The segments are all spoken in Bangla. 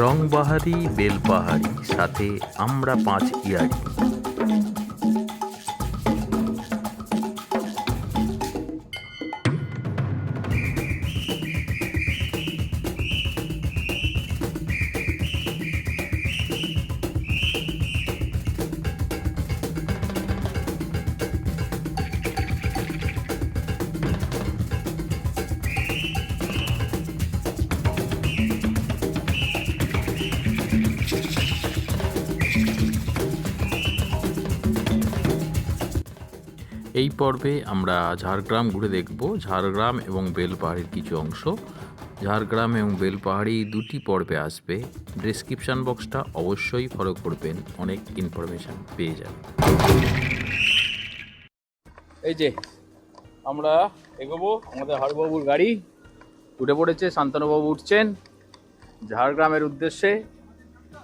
রংবাহারি বেলবাহারি সাথে আমরা পাঁচ ইয়ারি। এই পর্বে আমরা ঝাড়গ্রাম ঘুরে দেখব। ঝাড়গ্রাম এবং বেলপাহাড়ির কিছু অংশ। ঝাড়গ্রাম এবং বেলপাহাড়ি দুটি পর্বে আসবে। ডিসক্রিপশান বক্সটা অবশ্যই ফলো করবেন। অনেক ইনফরমেশান পেয়ে যাবেন। এই যে, আমরা এগোবো। আমাদের হারবাবুর গাড়ি উঠে পড়েছে, শান্তনুবাবু উঠছেন। ঝাড়গ্রামের উদ্দেশ্যে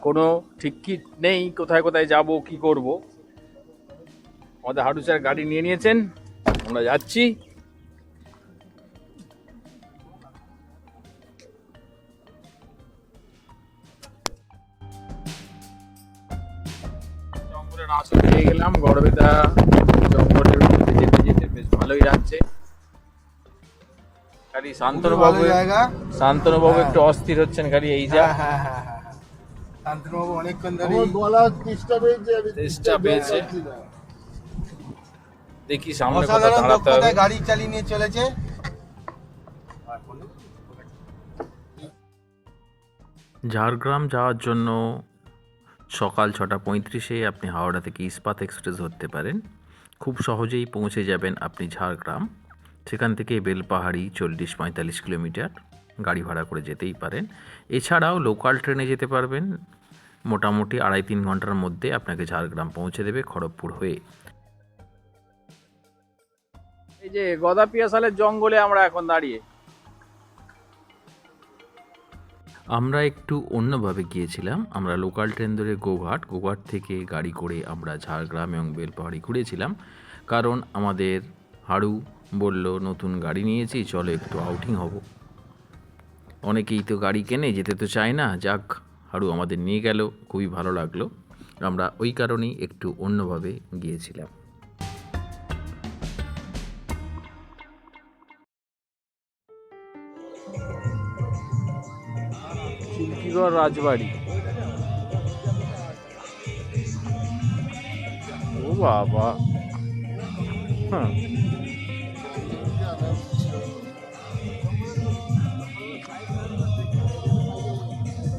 কোনো ঠিক নেই, কোথায় কোথায় যাব, কি করব? আমাদের হাডু স্যার গাড়ি নিয়ে নিয়েছেন। আমরা যাচ্ছি। জঙ্গলের পেয়ে গেলাম। গড়বেদা জঙ্গলের মধ্যে যেতে যেতে বেশ ভালোই লাগছে। খালি শান্তনু বাবু ভালো জায়গা। শান্তনু বাবু একটু অস্থির হচ্ছেন খালি এই যা। হ্যাঁ হ্যাঁ হ্যাঁ হ্যাঁ শান্তনুবাবু অনেকক্ষণ ধরে গলা চেষ্টা পেয়েছে চেষ্টা পেয়েছে। দেখি সামনে অসাধারণ দাঁড়াতে হবে গাড়ি চালিয়ে নিয়ে চলেছে। ঝাড়গ্রাম যাওয়ার জন্য সকাল ছটা পঁয়ত্রিশে আপনি হাওড়া থেকে ইস্পাত এক্সপ্রেস ধরতে পারেন। খুব সহজেই পৌঁছে যাবেন আপনি ঝাড়গ্রাম। সেখান থেকে বেলপাহাড়ি চল্লিশ পঁয়তাল্লিশ কিলোমিটার গাড়ি ভাড়া করে যেতেই পারেন। এছাড়াও লোকাল ট্রেনে যেতে পারবেন। মোটামুটি আড়াই তিন ঘণ্টার মধ্যে আপনাকে ঝাড়গ্রাম পৌঁছে দেবে খড়গপুর হয়ে। যে গদা পিয়াসালের জঙ্গলে আমরা এখন দাঁড়িয়ে। আমরা একটু অন্যভাবে গিয়েছিলাম। আমরা লোকাল ট্রেন ধরে গোঘাট। গোঘাট থেকে গাড়ি করে আমরা ঝাড়গ্রাম এবং বেলপাহাড়ি ঘুরেছিলাম। কারণ আমাদের হাড়ু বলল, নতুন গাড়ি নিয়েছি, চলো একটু আউটিং হব। অনেকেই তো গাড়ি কেনে, যেতে তো চায় না। যাক হাড়ু আমাদের নিয়ে গেল, খুবই ভালো লাগল। আমরা ওই কারণেই একটু অন্যভাবে গিয়েছিলাম। চিল্কিগড় রাজবাড়ি। ও বাবা। হ্যাঁ।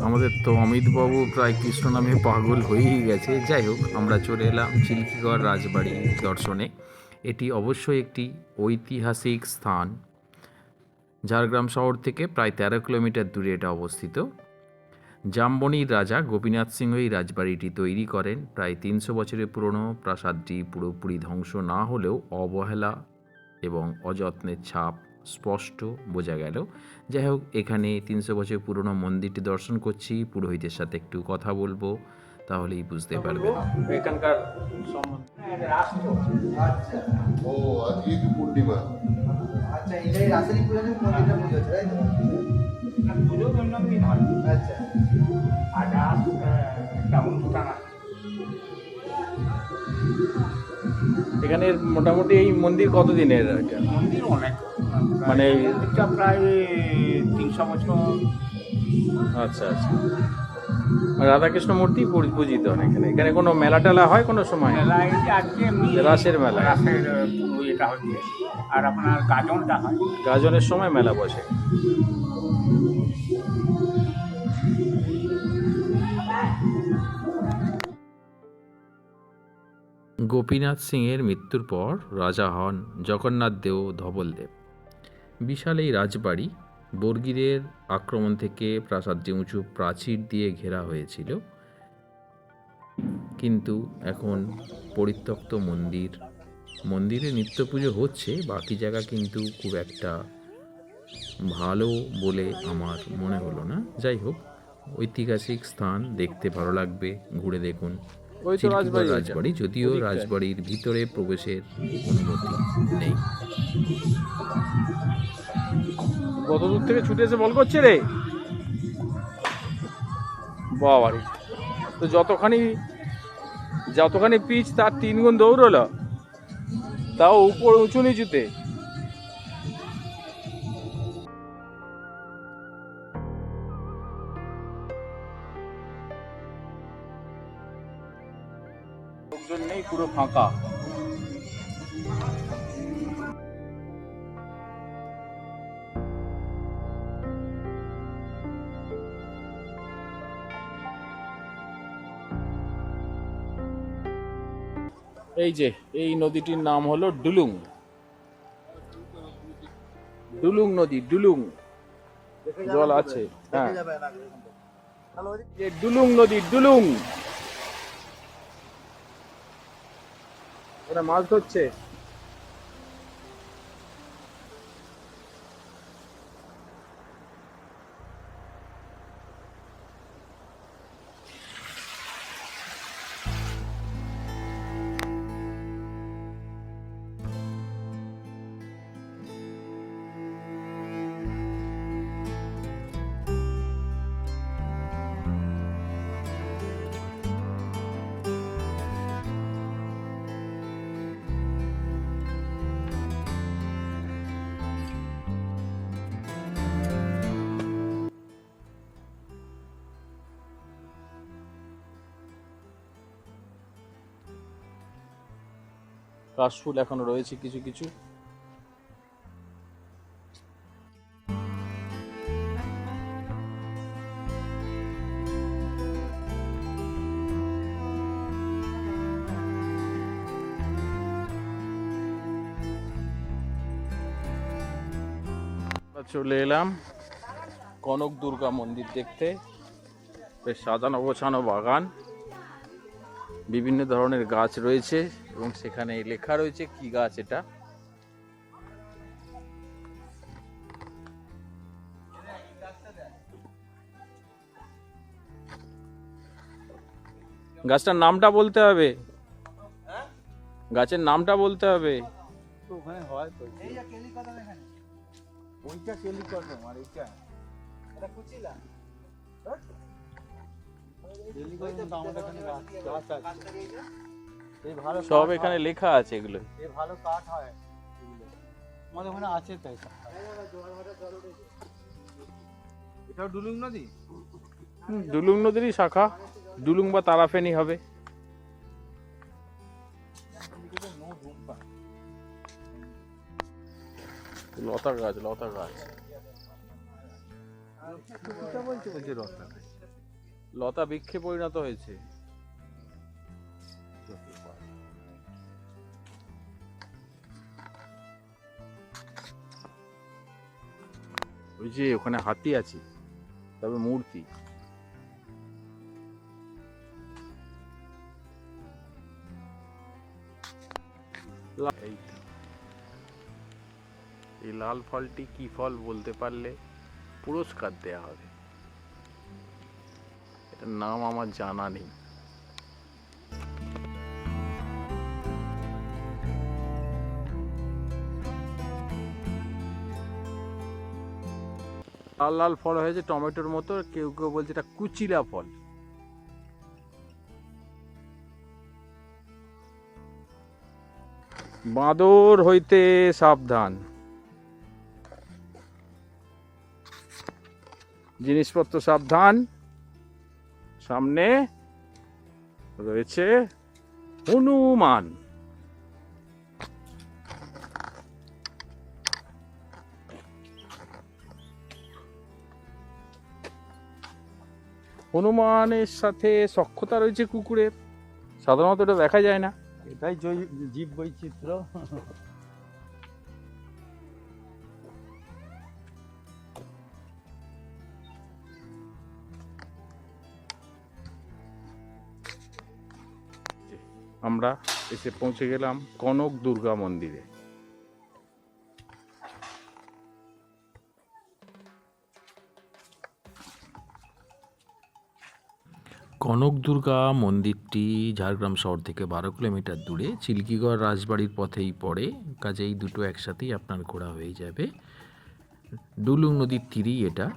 আমাদের তো অমিতবাবু প্রায় কৃষ্ণ নামে পাগল হয়েই গেছে। যাই হোক, আমরা চলে এলাম চিল্কিগড় রাজবাড়ি দর্শনে। এটি অবশ্যই একটি ঐতিহাসিক স্থান। ঝাড়গ্রাম শহর থেকে প্রায় তেরো কিলোমিটার দূরে এটা অবস্থিত। জাম্বনির রাজা গোপীনাথ সিংহ এই রাজবাড়িটি তৈরি করেন। প্রায় তিনশো বছরের পুরনো প্রাসাদটি পুরোপুরি ধ্বংস না হলেও অবহেলা এবং অযত্নের ছাপ স্পষ্ট বোঝা গেল। যাই হোক এখানে তিনশো বছর পুরনো মন্দিরটি দর্শন করছি। পুরোহিতের সাথে একটু কথা বলব তাহলেই বুঝতে পারবেন। এখানকার ও আজকে পূর্ণিমা। আচ্ছা এটাই রাসায়নিক পুজো মন্দিরটা পুজো তাই তো? আচ্ছা এখানে মোটামুটি এই মন্দির কতদিনের মন্দির অনেক। মানে মন্দিরটা প্রায় তিনশো বছর। আচ্ছা আচ্ছা। রাধাকৃষ্ণ মূর্তি পূজিত এখানে। এখানে কোনো মেলা টেলা হয় কোনো সময়? রাসের মেলা। রাসের এটা হচ্ছে। আর আপনার গাজনটা হয়। গাজনের সময় মেলা বসে। গোপীনাথ সিংয়ের মৃত্যুর পর রাজা হন জগন্নাথ দেও ধবলদেব। বিশাল এই রাজবাড়ি বর্গীদের আক্রমণ থেকে প্রাসাদটি উঁচু প্রাচীর দিয়ে ঘেরা হয়েছিল। কিন্তু এখন পরিত্যক্ত মন্দির, মন্দিরে নিত্য পুজো হচ্ছে, বাকি জায়গা কিন্তু খুব একটা ভালো বলে আমার মনে হলো না। যাই হোক, ঐতিহাসিক স্থান দেখতে ভালো লাগবে, ঘুরে দেখুন। তো রাজবাড়ি। যদিও রাজবাড়ির ভিতরে প্রবেশের অনুমতি নেই। কত দূর থেকে ছুটে এসে বল করছে রে? বাবারে। তো যতখানি যতখানি পিচ তার তিন গুণ দৌড়লো তাও উপর উঁচু নিচুতে। ফাঁকা এই যে এই নদীটির নাম হলো ডুলুং। ডুলুং নদী ডুলুং। জল আছে হ্যাঁ। ডুলুং নদী ডুলুং। ওরা মাছ ধরছে? কাশফুল এখনও রয়েছে কিছু কিছু। চলে এলাম কনক দুর্গা মন্দির দেখতে। বেশ সাজানো গোছানো বাগান। বিভিন্ন ধরনের গাছ রয়েছে এবং সেখানে লেখা রয়েছে কি গাছ এটা। গাছটার নামটা বলতে হবে। গাছের নামটা বলতে হবে। ওখানে হয় তো। এই যে এখানে ওইটা কেলি করলাম আর এইটা। এটা কুচিলা। সব এখানে লেখা আছে এগুলো। ভালো কাঠ হয় আমাদের ওখানে আছে তাই এটাও ডুলুং নদী? ডুলুং নদীরই শাখা। ডুলুং বা তারাফেনি হবে। লতা গাছ লতা গাছ। বলছে বলছে রথটা লতা বৃক্ষে পরিণত হয়েছে ওই যে ওখানে হাতি আছে, তবে মূর্তি। এই লাল ফলটি কি ফল বলতে পারলে পুরস্কার দেয়া হবে নাম আমার জানা নেই। লাল লাল ফল হয়েছে টমেটোর মতো, কেউ কেউ বলছে এটা কুচিলা ফল। বাঁদর হইতে সাবধান। জিনিসপত্র সাবধান। সামনে রয়েছে হনুমান। হনুমানের সাথে সক্ষতা রয়েছে কুকুরের। সাধারণত এটা দেখা যায় না। এটাই জীব বৈচিত্র্য আমরা এসে পৌঁছে গেলাম কনক দুর্গা মন্দিরে। কনক দুর্গা মন্দিরটি ঝাড়গ্রাম শহর থেকে বারো কিলোমিটার দূরে। চিল্কিগড় রাজবাড়ির পথেই পড়ে। কাজেই দুটো একসাথেই আপনার ঘোরা হয়ে যাবে। ডুলুং নদীর তীরেই এটা।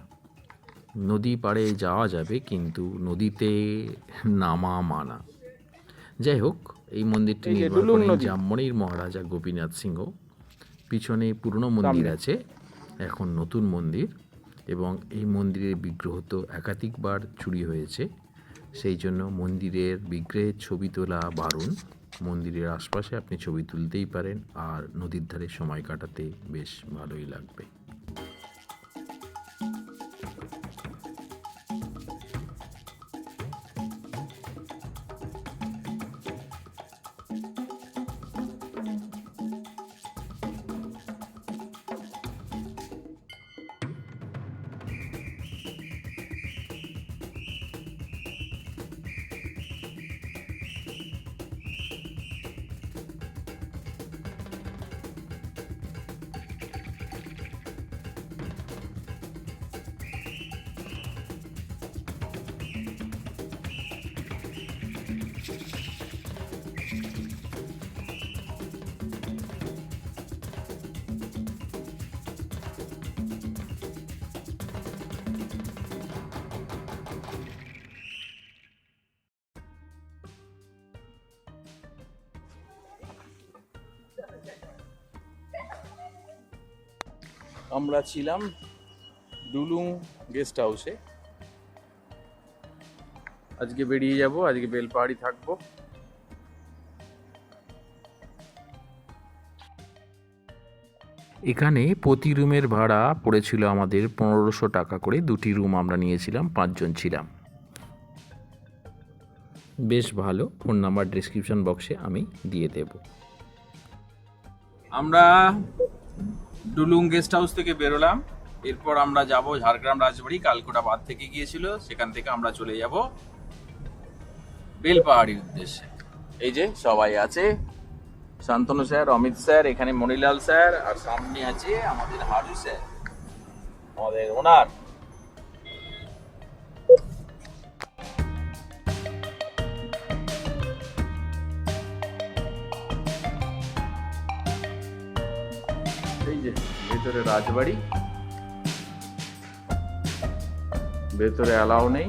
নদী পাড়ে যাওয়া যাবে, কিন্তু নদীতে নামা মানা। যাই হোক এই মন্দিরটি নির্মাণ করেন জামমনির মহারাজা গোপীনাথ সিংহ। পিছনে পুরনো মন্দির আছে এখন নতুন মন্দির এবং এই মন্দিরের বিগ্রহ তো একাধিকবার চুরি হয়েছে। সেই জন্য মন্দিরের বিগ্রহের ছবি তোলা বারণ। মন্দিরের আশপাশে আপনি ছবি তুলতেই পারেন আর নদীর ধারে সময় কাটাতে বেশ ভালোই লাগবে। আমরা ছিলাম ডুলুং গেস্ট হাউসে। আজকে বেরিয়ে যাব আজকে বেলপাহাড়ি থাকব। এখানে প্রতি রুমের ভাড়া পড়েছিল আমাদের পনেরোশো টাকা করে। দুটি রুম আমরা নিয়েছিলাম পাঁচজন ছিলাম। বেশ ভালো ফোন নাম্বার ডিসক্রিপশন বক্সে আমি দিয়ে দেব। আমরা ডুলুং গেস্ট হাউস থেকে বেরোলাম। এরপর আমরা যাব ঝাড়গ্রাম রাজবাড়ি, কালকোটা বাদ থেকে গিয়েছিল। সেখান থেকে আমরা চলে যাব বেলপাহাড়ির উদ্দেশ্যে। এই যে সবাই আছে। শান্তনু স্যার, অমিত স্যার, এখানে মনিলাল স্যার, আর সামনে আছে আমাদের হারু স্যার। আমাদের ওনার। ভেতরে রাজবাড়ি, ভেতরে অ্যালাউ নেই।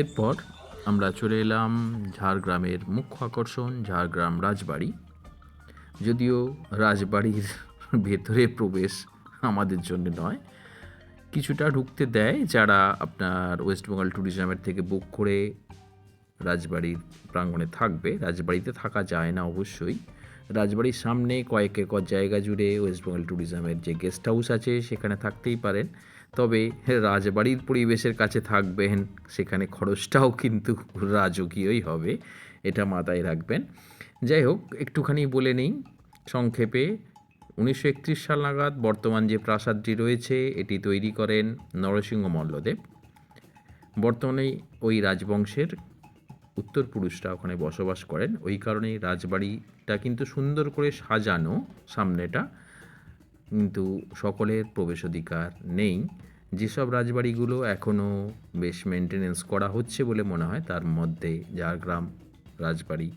এরপর আমরা চলে এলাম ঝাড়গ্রামের মুখ্য আকর্ষণ, ঝাড়গ্রাম রাজবাড়ি। যদিও রাজবাড়ির ভেতরে প্রবেশ আমাদের জন্য নয়, কিছুটা ঢুকতে দেয় যারা আপনার ওয়েস্ট বেঙ্গল ট্যুরিজমের থেকে বুক করে রাজবাড়ির প্রাঙ্গণে থাকবে। রাজবাড়িতে থাকা যায় না অবশ্যই। রাজবাড়ির সামনে কয়েক একর জায়গা জুড়ে ওয়েস্ট বেঙ্গল ট্যুরিজমের যে গেস্ট হাউস আছে, সেখানে থাকতেই পারেন। তবে রাজবাড়ির পরিবেশের কাছে থাকবেন, সেখানে খরচটাও কিন্তু রাজকীয়ই হবে, এটা মাথায় রাখবেন। যাই হোক, একটুখানি বলে নিই, সংক্ষেপে, উনিশশো একত্রিশ সাল নাগাদ বর্তমান যে প্রাসাদটি রয়েছে, এটি তৈরি করেন নরসিংহ মল্লদেব। বর্তমানে ওই রাজবংশের উত্তর পুরুষরা ওখানে বসবাস করেন। ওই কারণেই রাজবাড়িটা কিন্তু সুন্দর করে সাজানো সামনেটা। কিন্তু সকলের প্রবেশ অধিকার নেই। যেসব রাজবাড়িগুলো এখনও বেশ মেনটেনেন্স করা হচ্ছে বলে মনে হয়, তার মধ্যে ঝাড়গ্রাম রাজবাড়ি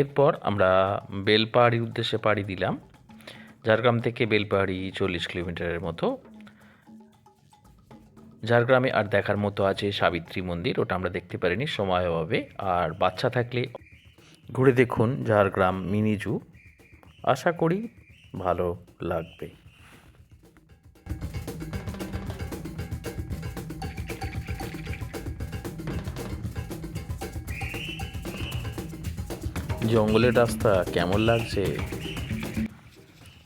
এরপর আমরা বেলপাহাড়ির উদ্দেশ্যে পাড়ি দিলাম। ঝাড়গ্রাম থেকে বেলপাহাড়ি চল্লিশ কিলোমিটারের মতো। ঝাড়গ্রামে আর দেখার মতো আছে সাবিত্রী মন্দির, ওটা আমরা দেখতে পারিনি, সময় অভাবে আর বাচ্চা থাকলে ঘুরে দেখুন ঝাড়গ্রাম মিনিজু আশা করি ভালো লাগবে। জঙ্গলের রাস্তা কেমন লাগছে?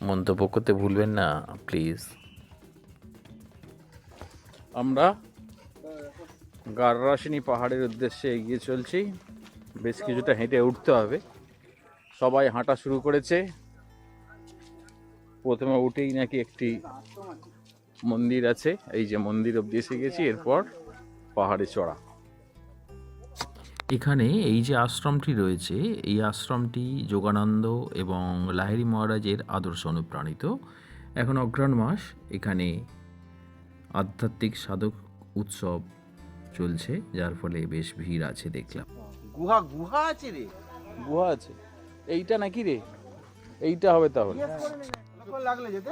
মন্তব্য করতে ভুলবেন না প্লিজ আমরা গাররাসিনী পাহাড়ের উদ্দেশ্যে এগিয়ে চলছি। বেশ কিছুটা হেঁটে উঠতে হবে। সবাই হাঁটা শুরু করেছে। প্রথমে উঠেই নাকি একটি মন্দির আছে। এই যে মন্দির অব্দি এসে গেছি, এরপর পাহাড়ে চড়া। এখানে এই যে আশ্রমটি রয়েছে এই আশ্রমটি যোগানন্দ এবং লাহিড়ী মহারাজের আদর্শ অনুপ্রাণিত। এখন অগ্রহণ মাস এখানে আধ্যাত্মিক সাধক উৎসব চলছে যার ফলে বেশ ভিড় আছে দেখলাম। গুহা গুহা আছে রে। গুহা আছে। এইটা নাকি রে? এইটা হবে তাহলে। লাগলে যেতে?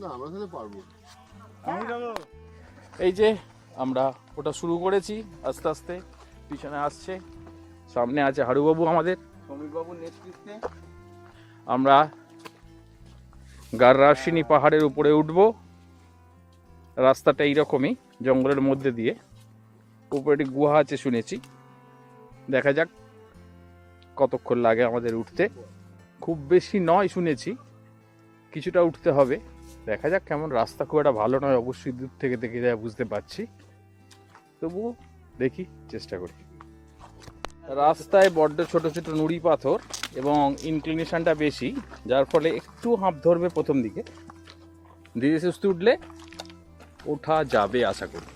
না আমরা পারব। এই যে আমরা ওটা শুরু করেছি আস্তে আস্তে পিছনে আসছে। সামনে আছে হারুবাবু আমাদের। শ্রমিকবাবুর নেতৃত্বে। আমরা গাররাসিনী পাহাড়ের উপরে উঠব। রাস্তাটা এইরকমই জঙ্গলের মধ্যে দিয়ে। উপরে একটি গুহা আছে শুনেছি। দেখা যাক কতক্ষণ লাগে আমাদের উঠতে। খুব বেশি নয় শুনেছি কিছুটা উঠতে হবে। দেখা যাক কেমন রাস্তা খুব একটা ভালো নয় অবশ্যই দূর থেকে দেখে যায় বুঝতে পারছি। তবুও দেখি, চেষ্টা করি। রাস্তায় বড্ড ছোট ছোট নুড়ি পাথর এবং ইনক্লিনেশনটা বেশি, যার ফলে একটু হাঁপ ধরবে প্রথম দিকে। ধীরে সুস্থ উঠলে ওঠা যাবে, আশা করি।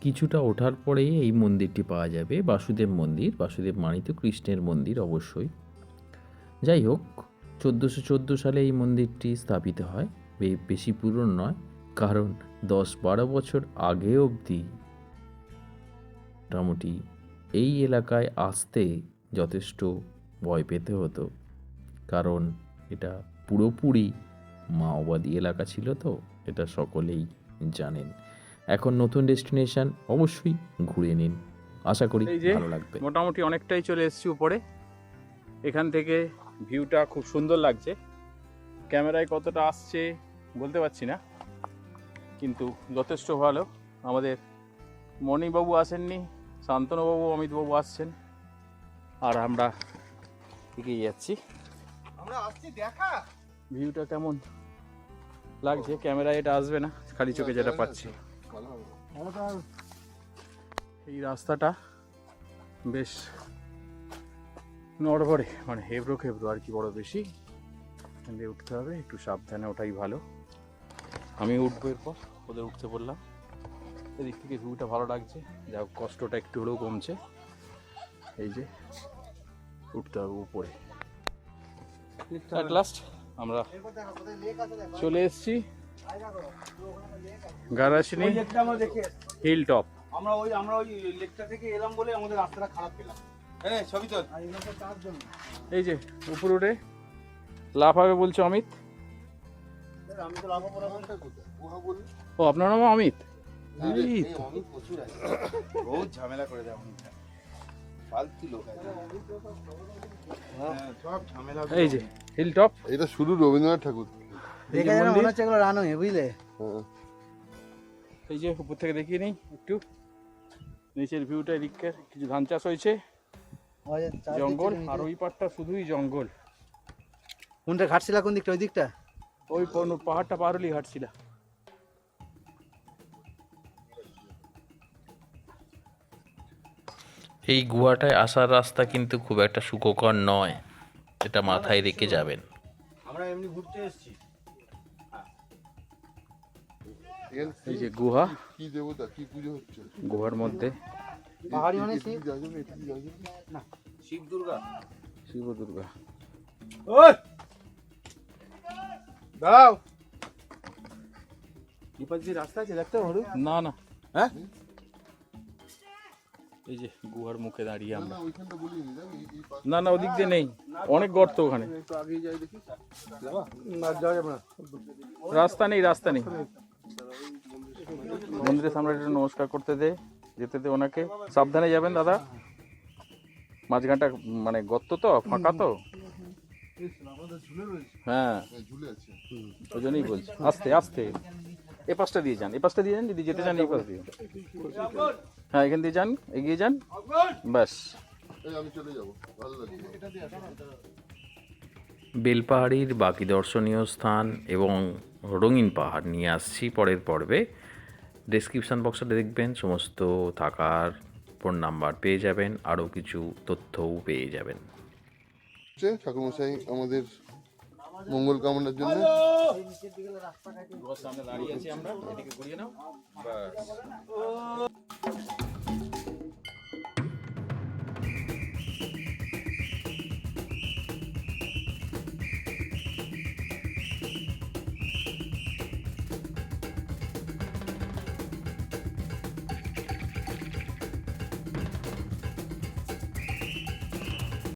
কিছুটা ওঠার পরেই এই মন্দিরটি পাওয়া যাবে। বাসুদেব মন্দির, বাসুদেব মানিত কৃষ্ণের মন্দির অবশ্যই। যাই হোক, চোদ্দোশো চোদ্দ সালে এই মন্দিরটি স্থাপিত হয়। বেশি পুরনো নয়, কারণ দশ বারো বছর আগে অবধি। মোটামুটি এই এলাকায় আসতে যথেষ্ট ভয় পেতে হতো। কারণ এটা পুরোপুরি মাওবাদী এলাকা ছিল তো, এটা সকলেই জানেন। এখন নতুন ডেস্টিনেশন অবশ্যই ঘুরে নিন। আশা করি ভালো লাগবে। মোটামুটি অনেকটাই চলে এসেছি উপরে। এখান থেকে ভিউটা খুব সুন্দর লাগছে। ক্যামেরায় কতটা আসছে বলতে পারছি না কিন্তু যথেষ্ট ভালো। আমাদের মণিবাবু আসেননি শান্তনুবাবু অমিতবাবু আসছেন। আর আমরা এগিয়ে যাচ্ছি। আমরা আসছি দেখা। ভিউটা কেমন লাগছে? ক্যামেরায় এটা আসবে না খালি চোখে যেটা পাচ্ছি। এই রাস্তাটা বেশ নড়বড়ে মানে হেবড়ো খেবড়ো আর কি বড় বেশি। দিয়ে উঠতে হবে একটু সাবধানে ওটাই ভালো। আমি উঠবো এরপর ওদের উঠতে বললাম। এদিক থেকে ভিউটা ভালো লাগছে। যা হোক কষ্টটা একটু হলেও কমছে। এই যে উঠতে হবে উপরে। লাস্ট আমরা চলে এসেছি। গারাসিনী। হিল টপ আমরা ওই আমরা ওই লেকটা থেকে এলাম বলে আমাদের রাস্তাটা খারাপ পেলাম। হ্যাঁ ছবি তোল। এই যে উপর উঠে। বলছো অমিত? তো লাভ কোথায় গুহা বললি ও আপনার নাম অমিত? তো। অমিত। আছে। বহুত ঝামেলা করে দেয় অমিত ফালতু লোক আছে। হ্যাঁ সব ঝামেলা এই যে হিল টপ এটা শুধু রবীন্দ্রনাথ ঠাকুর। দেখে মনে হচ্ছে এগুলো হয়ে বুঝলে? হ্যাঁ। এই যে উপর থেকে দেখিয়ে নিই একটু। নিচের ভিউটা এদিককার কিছু ধান চাষ হয়েছে। জঙ্গল আর ওই পাটটা শুধুই জঙ্গল। কোনটা ঘাটছিল কোন দিকটা ওই দিকটা? ওই পাহাড়টা পার হলেই এই গুহাটায় আসার রাস্তা কিন্তু খুব একটা সুখকর নয়। এটা মাথায় রেখে যাবেন। আমরা এমনি ঘুরতে এসেছি। এই যে গুহা। কি দেবতা কি পুজো হচ্ছে? গুহার মধ্যে। পাহাড়ি মানে শিব? দুর্গা। শিব দুর্গা। ওই! দাঁড়াও এপাশ রাস্তা আছে দেখতে পারো না না। হ্যাঁ? এই যে গুহার মুখে দাঁড়িয়ে আমরা। না না ওদিক দিয়ে নেই। অনেক গর্ত ওখানে। একটু আগেই যাই দেখি। না যাওয়া যাবে না। রাস্তা নেই। রাস্তা নেই। মন্দিরের সামনে একটু নমস্কার করতে দে, যেতে দে ওনাকে। সাবধানে যাবেন, দাদা? মাঝখানটা মানে গর্ত তো, ফাঁকা তো? হ্যাঁ। ওই জন্যই বলছি। আস্তে আস্তে। এ পাশটা দিয়ে যান, এ পাশটা দিয়ে যান, যদি যেতে চান, এই পাশ দিয়ে। হ্যাঁ এখান দিয়ে যান, এগিয়ে যান। ব্যাস। বেলপাহাড়ির বাকি দর্শনীয় স্থান এবং রঙিন পাহাড় নিয়ে আসছি পরের পর্বে। ডেসক্রিপশান বক্সে দেখবেন সমস্ত থাকার ফোন নাম্বার পেয়ে যাবেন আরও কিছু তথ্যও পেয়ে যাবেন। ঠাকুরমশাই আমাদের মঙ্গল কামনার জন্য সামনে দাঁড়িয়ে আছি আমরা এদিকে নাও